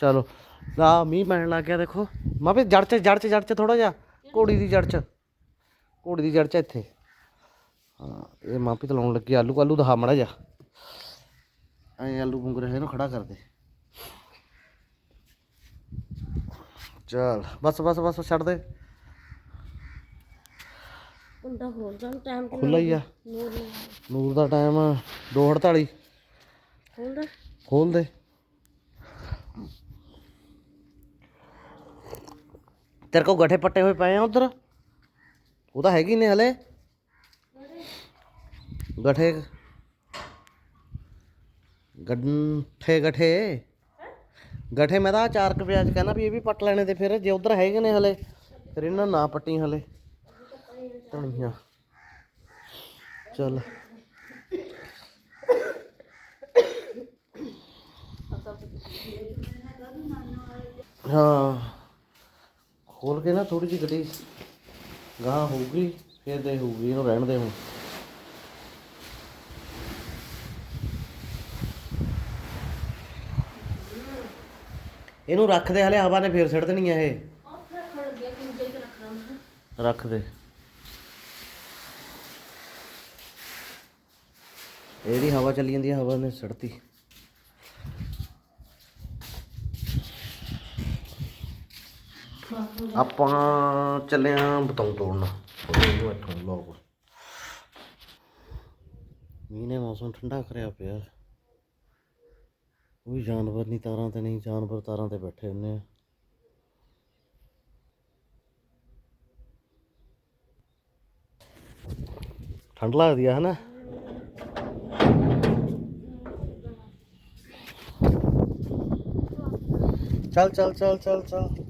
ਚਲੋ। ਆ ਮੀਂਹ ਪੈਣ ਲੱਗ ਗਿਆ ਦੇਖੋ। ਮਾਪੇ ਜੜ ਚ ਜੜ ਚ ਜੜ ਚ ਥੋੜਾ ਜਿਹਾ। ਘੋੜੀ ਦੀ ਜੜ ਚ। ਘੋੜੀ ਦੀ ਜੜ ਚ ਇੱਥੇ। ਹਾਂ ਇਹ ਮਾਪੇ ਤੇ ਲਾਉਣ ਲੱਗੀ ਆਲੂ ਆਲੂ ਦਿਖਾ ਮੜਾ ਜਾ ਐ ਆਲੂ ਪੁੰਗ ਰਿਹਾ ਇਹਨੂੰ ਖੜਾ ਕਰ ਦੇ। ਚਲ ਬਸ ਬਸ ਬਸ ਛੱਡ ਦੇ। ਕੁੰਡਾ ਹੋਰ ਜਾਂ ਟਾਈਮ ਖੁੱਲਾ ਹੀ ਆ। ਨੂਰ ਨੂੰ ਦਾ ਟਾਈਮ 2:48 ਖੋਲਦਾ ਖੋਲ ਦੇ। ਤੇਰੇ ਕੋ ਗੱਠੇ ਪੱਟੇ ਹੋਏ ਪਏ ਆ ਉਧਰ? ਉਹ ਤਾਂ ਹੈਗੀ ਨੇ ਹਲੇ। ਗੱਠੇ ਗੱਠੇ ਗੱਠੇ। ਗੱਠੇ ਮੈਂ ਤਾਂ ਆਹ ਚਾਰ ਕੁ ਪਿਆਜ ਕਹਿੰਦਾ ਵੀ ਇਹ ਵੀ ਪੱਟ ਲੈਣੇ ਤੇ ਫਿਰ ਜੇ ਉਧਰ ਹੈਗੇ ਨੇ ਹਲੇ, ਫਿਰ ਇਹਨਾਂ ਨਾ ਪੱਟੀ ਹਲੇ। ਧਣੀਆਂ ਚੱਲ। ਹਾਂ। ਖੋਲ ਕੇ ਨਾ ਥੋੜੀ ਜਿਹੀ ਗੱਡੀ ਗਾਂ ਹੋਊਗੀ, ਫਿਰ ਦੇ ਹੋਊਗੀ, ਇਹਨੂੰ ਰਹਿਣ ਦੇ ਹੁਣ। ਇਹਨੂੰ ਰੱਖ ਦੇ, ਹਲੇ ਹਵਾ ਨੇ ਫੇਰ ਸਿੱਟ ਦੇਣੀ ਆ ਇਹ। ਰੱਖ ਦੇ। ਇਹਦੀ ਹਵਾ ਚੱਲੀ ਜਾਂਦੀ ਹੈ ਹਵਾ ਨੇ ਸਿੱਟਤੀ। ਆਪਾਂ ਚੱਲੇ ਆਂ ਬਤਾਉ ਤੋੜਨ। ਇਹਨੂੰ ਇੱਥੋਂ ਲੋਕ। ਮੀਂਹ ਮੌਸਮ ਠੰਡਾ ਕਰਿਆ ਪਿਆ। ਕੋਈ ਜਾਨਵਰ ਨਹੀਂ ਤਾਰਾਂ ਤੇ ਨਹੀਂ, ਜਾਨਵਰ ਤਾਰਾਂ ਤੇ ਬੈਠੇ ਹੁੰਨੇ ਆ। ਠੰਡ ਲੱਗਦੀ ਆ, ਹਨਾ? ਚੱਲ ਚੱਲ ਚੱਲ ਚੱਲ ਚੱਲ।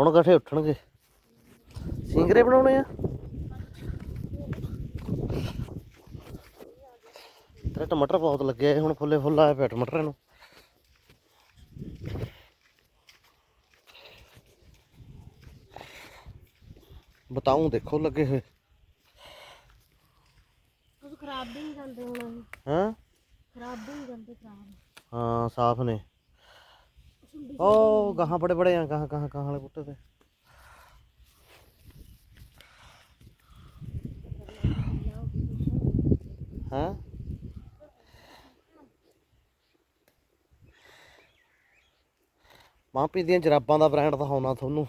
ਹੁਣ ਇਕੱਠੇ ਉੱਠਣਗੇ। ਸਿੰਗਰੇ ਬਣਾਉਣੇ ਆ? ਤੇਰਾ ਟਮਾਟਰ ਬਹੁਤ ਇਹ ਹੁਣ ਫੁੱਲੇ ਫੁੱਲ ਆਇਆ ਪਿਆ ਟਮਾਟਰ ਨੂੰ। ਬਤਾਉਂ ਦੇਖੋ ਲੱਗੇ ਹੋਏ। ਖਰਾਬ ਵੀ ਨਹੀਂ ਜਾਂਦੇ ਹੁਣ ਹਾਂ? ਖਰਾਬ ਵੀ ਨਹੀਂ ਜਾਂਦੇ ਖਰਾਬ। ਹਾਂ ਸਾਫ਼ ਨੇ। ਉਹ ਗਾਹਾਂ ਬੜੇ ਬੜੇ ਆ ਗਾਹਾਂ ਗਾਹਾਂ ਗਾਹਾਂ ਵਾਲੇ ਬੂਟੇ ਤੇ। ਹਾਂ? ਮਾਪੀ ਦੀਆਂ ਜਰਾਬਾਂ ਦਾ ਬ੍ਰਾਂਡ ਦਿਖਾਉਣਾ ਤੁਹਾਨੂੰ।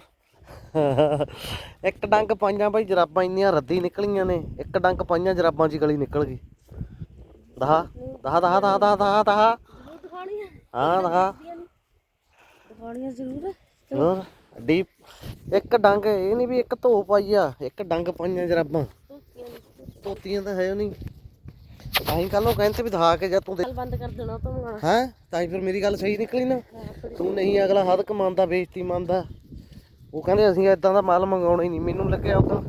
ਇੱਕ ਡੰਗ ਪਾਈਆਂ ਭਾਈ ਜਰਾਬਾਂ ਇੰਨੀਆਂ ਰੱਦੀ ਨਿਕਲੀਆਂ ਨੇ। ਇੱਕ ਡੰਗ ਪਾਈਆਂ ਜਰਾਬਾਂ 'ਚ ਗਲੀ ਨਿਕਲ ਗਈ। ਦਹਾ ਦਹਾ ਦਹਾ ਦਹਾ ਦਹਾ ਦਹਾ ਹਾਂ ਦਹਾ ਦਿਖਾਉਣੀਆਂ ਜ਼ਰੂਰ। ਹੋਰ ਡੀਪ ਇੱਕ ਡੰਗ ਇਹ ਨਹੀਂ ਵੀ ਇੱਕ ਧੋ ਪਾਈ ਆ ਇੱਕ ਡੰਗ ਪਾਈਆਂ ਜਰਾਬਾਂ। ਧੋਤੀਆਂ ਤਾਂ ਹੈ ਉਹ ਨਹੀਂ ਤਾਂ ਹੀ ਕੱਲ ਉਹ ਕਹਿੰਦੇ ਵੀ ਦਿਖਾ ਕੇ ਜਾ ਤੂੰ ਦੇ ਬੰਦ ਕਰ ਦੇਣਾ ਤਾਂ ਹੈ? ਤਾਂ ਹੀ ਫਿਰ ਮੇਰੀ ਗੱਲ ਸਹੀ ਨਿਕਲੀ ਨਾ। ਤੂੰ ਨਹੀਂ ਅਗਲਾ ਹੱਦ ਕਮਾਉਂਦਾ ਬੇਇੱਜ਼ਤੀ ਮੰਨਦਾ। ਉਹ ਕਹਿੰਦੇ ਅਸੀਂ ਇਦਾਂ ਦਾ ਮਾਲ ਮੰਗਾਉਣਾ ਹੀ ਨਹੀਂ। ਮੈਨੂੰ ਲੱਗਿਆ ਉਦੋਂ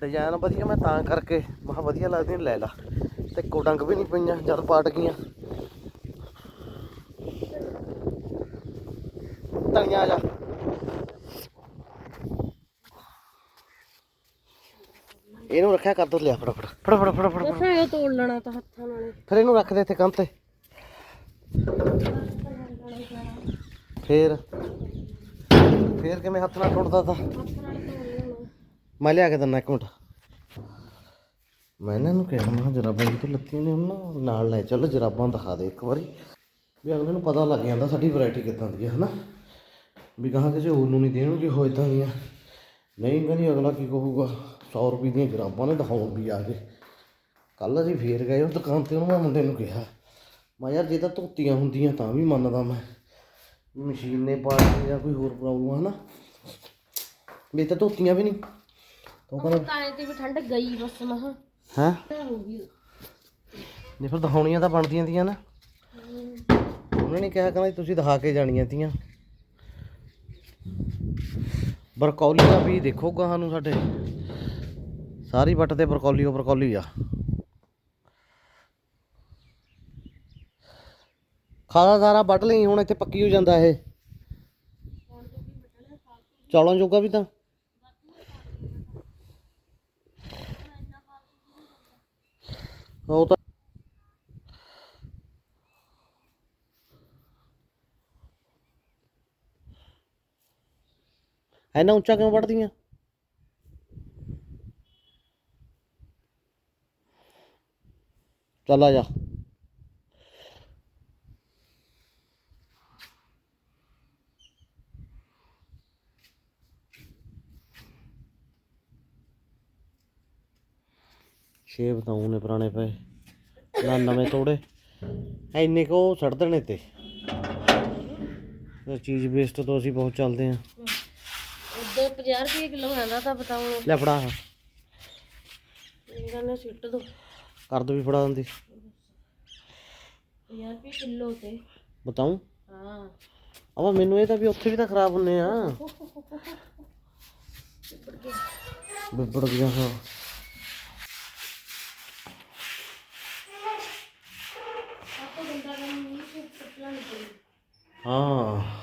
ਡਿਜ਼ਾਈਨ ਵਧੀਆ ਮੈਂ ਤਾਂ ਕਰਕੇ ਮੈਂ ਕਿਹਾ ਵਧੀਆ ਲੱਗਦੀ ਲੈ ਲਾ। ਤੇ ਕੋ ਡੰਗ ਵੀ ਨਹੀਂ ਪਈਆਂ ਜਦ ਪਾਟ ਗਈਆਂ। ਆ ਜਾ। ਇਹਨੂੰ ਰੱਖਿਆ ਕਰ ਦੋ ਲਿਆ ਫਟਾਫਟ ਫਟਾਫਟ ਫਟਾਫਟ ਫਟਾਫਟ ਫਿਰ ਇਹ ਤੋੜ ਲੈਣਾ ਤਾਂ ਹੱਥਾਂ ਨਾਲ ਫਿਰ ਇਹਨੂੰ ਰੱਖ ਦੇ ਇੱਥੇ ਕੰਧ ਤੇ। ਫੇਰ? ਫੇਰ ਕਿਵੇਂ ਹੱਥ ਨਾਲ ਟੁੱਟਦਾ ਤਾ? ਮੈਂ ਲਿਆ ਕੇ ਦਿੰਦਾ ਇੱਕ ਮਿੰਟ। ਮੈਂ ਇਹਨਾਂ ਨੂੰ ਕਿਹਾ ਮੈਂ ਕਿਹਾ ਜਰਾਬਾਂ ਜਿੱਥੇ ਲੱਤੀਆਂ ਨੇ ਉਹਨਾਂ ਨਾਲ ਲੈ ਚੱਲ ਜਰਾਬਾਂ ਦਿਖਾ ਦੇ ਇੱਕ ਵਾਰੀ। ਵੀ ਅਗਲੇ ਨੂੰ ਪਤਾ ਲੱਗ ਜਾਂਦਾ ਸਾਡੀ ਵੈਰਾਈਟੀ ਕਿੱਦਾਂ ਦੀ ਹੈ ਹਨਾ? ਵੀ ਕਹਾਂ ਕਿਸੇ ਹੋਰ ਨੂੰ ਨਹੀਂ ਦੇਣਗੇ ਹੋ ਇਦਾਂ ਦੀਆਂ ਨਹੀਂ ਕਹਿੰਦੀ ਅਗਲਾ ਕੀ ਕਹੂਗਾ? 100 ਰੁਪਏ ਦੀਆਂ ਜਰਾਬਾਂ ਨੇ ਦਿਖਾਉਣ ਵੀ ਆ ਗਏ। ਕੱਲ ਅਸੀਂ ਫੇਰ ਗਏ ਉਹ ਦੁਕਾਨ ਤੇ ਉਹਨੂੰ ਮੈਂ ਮੁੰਡੇ ਨੂੰ ਕਿਹਾ ਮੈਂ ਯਾਰ ਜੇ ਤਾਂ ਧੋਤੀਆਂ ਹੁੰਦੀਆਂ ਤਾਂ ਵੀ ਮੰਨਦਾ ਮੈਂ। ਮਸ਼ੀਨ ਨੇ ਪਾੜੀ ਜਾਂ ਕੋਈ ਹੋਰ ਪ੍ਰੋਬਲਮ ਹੈ ਨਾ ਵੀ ਤਾਂ ਧੋਤੀਆਂ ਵੀ ਨਹੀਂ। ਤਾਂ ਉਹ ਕਹਿੰਦਾ ਕਾਲੇ ਤੇ ਵੀ ਠੰਡ ਗਈ ਬਸ ਮਹਾ ਹੈ? ਹੋ ਗਈ। ਜੇ ਫਿਰ ਦਿਖਾਉਣੀਆਂ ਤਾਂ ਬਣਦੀਆਂ ਦੀਆਂ ਨਾ। ਉਹਨਾਂ ਨੇ ਕਿਹਾ ਕਹਿੰਦਾ ਤੁਸੀਂ ਦਿਖਾ ਕੇ ਜਾਣੀਆਂ ਤੀਆਂ। ਬਰਕੌਲੀ ਦਾ ਵੀ ਦੇਖੋ ਗਾਹਾਂ ਨੂੰ ਸਾਡੇ। ਸਾਰੀ ਵੱਟ ਤੇ ਬਰਕੌਲੀ ਓ ਬਰਕੌਲੀ ਆ। ਖਾਦਾ ਸਾਰਾ ਵੱਢ ਲਈ, ਹੁਣ ਇੱਥੇ ਪੱਕੀ ਹੋ ਜਾਂਦਾ ਇਹ। ਚੌਲਾਂ ਜੋਗਾ ਵੀ ਤਾਂ। ਉਹ ਤਾਂ ਐਨਾ ਉੱਚਾ ਕਿਉਂ ਵੜਦੀਆਂ? ਚੱਲ ਆ ਜਾ। ਛੇ ਬਤਾਉ ਨੇ ਪੁਰਾਣੇ ਪਏ, ਨਾ ਨਵੇਂ ਤੋੜੇ ਐਨੇ ਕੋ ਛੱਡ ਦੇਣੇ ਤੇ। ਚੀਜ਼ ਵੇਸਟ ਤੋਂ ਅਸੀਂ ਬਹੁਤ ਚੱਲਦੇ ਆਂ ਉਦੋਂ 50 ਰੁਪਏ ਕਿਲੋ ਆਂਦਾ ਤਾਂ ਬਤਾਉ ਲੈ ਫੜਾ। ਇਹਨਾਂ ਨੇ ਸਿੱਟ ਦੋ। ਕਰ ਦੋ ਵੀ ਫੜਾ ਦਿੰਦੀ। 50 ਰੁਪਏ ਕਿਲੋ ਤੇ। ਬਤਾਉ? ਹਾਂ। ਆਵਾ ਮੈਨੂੰ ਇਹ ਤਾਂ ਵੀ ਉੱਥੇ ਵੀ ਤਾਂ ਖਰਾਬ ਹੁੰਨੇ ਆ। ਬਿਬੜ ਗਿਆ ਹਾਂ। ਹਾਂ।